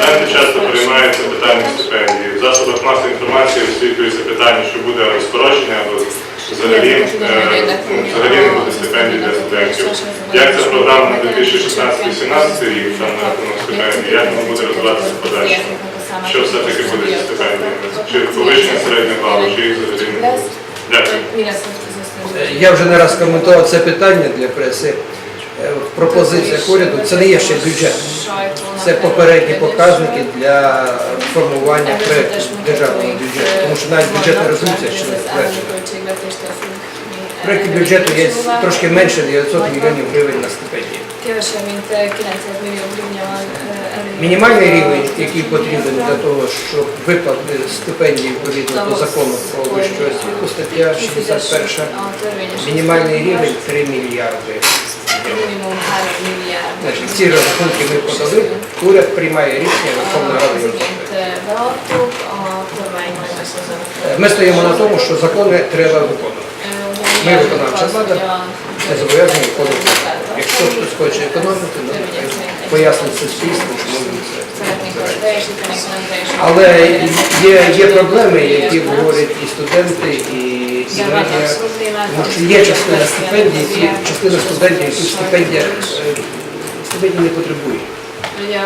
Студенти часто приймаються питання стипендії. В засобах масової інформації освітлюється питання, що буде або скорочення, або взагалі, е, взагалі не буде стипендій для студентів. Як ця програма на 2016-2017 рік там на рахунок стипендій, як вона буде розвиватися в подальшому? Що все-таки буде зі стипендіями? Чи повищення середнього балу, чи їх взагалі не буде? Дякую. Я вже не раз коментував це питання для преси. В пропозиціях уряду це не є ще бюджет. Це попередні показники для формування проєкту державного бюджету, тому що навіть бюджетна резолюція ще не затверджена. В проєкті бюджету є трошки менше 900 мільйонів гривень на стипендії. Kevesebb, mint 900 millió grivnya van elő. Мінімальний рівень, який потрібен для того, щоб виплати стипендії відповідно до закону про вищу освіту, стаття 61, мінімальний рівень 3 мільярди. Minimum 3 milliárd. Значить, ці розрахунки ми подали, уряд приймає рішення, a kormány majd meghozott. Ми стоїмо на тому, що закони треба виконувати. Ми виконавча влада, Ми зобов'язані виконувати. Якщо хтось хоче економити, пояснить суспільству, чому він це. Але є, є проблеми, які говорять і студенти, і, і. Тому що є частина стипендій, і частина студентів, які стипендія е, стипендії не потребує.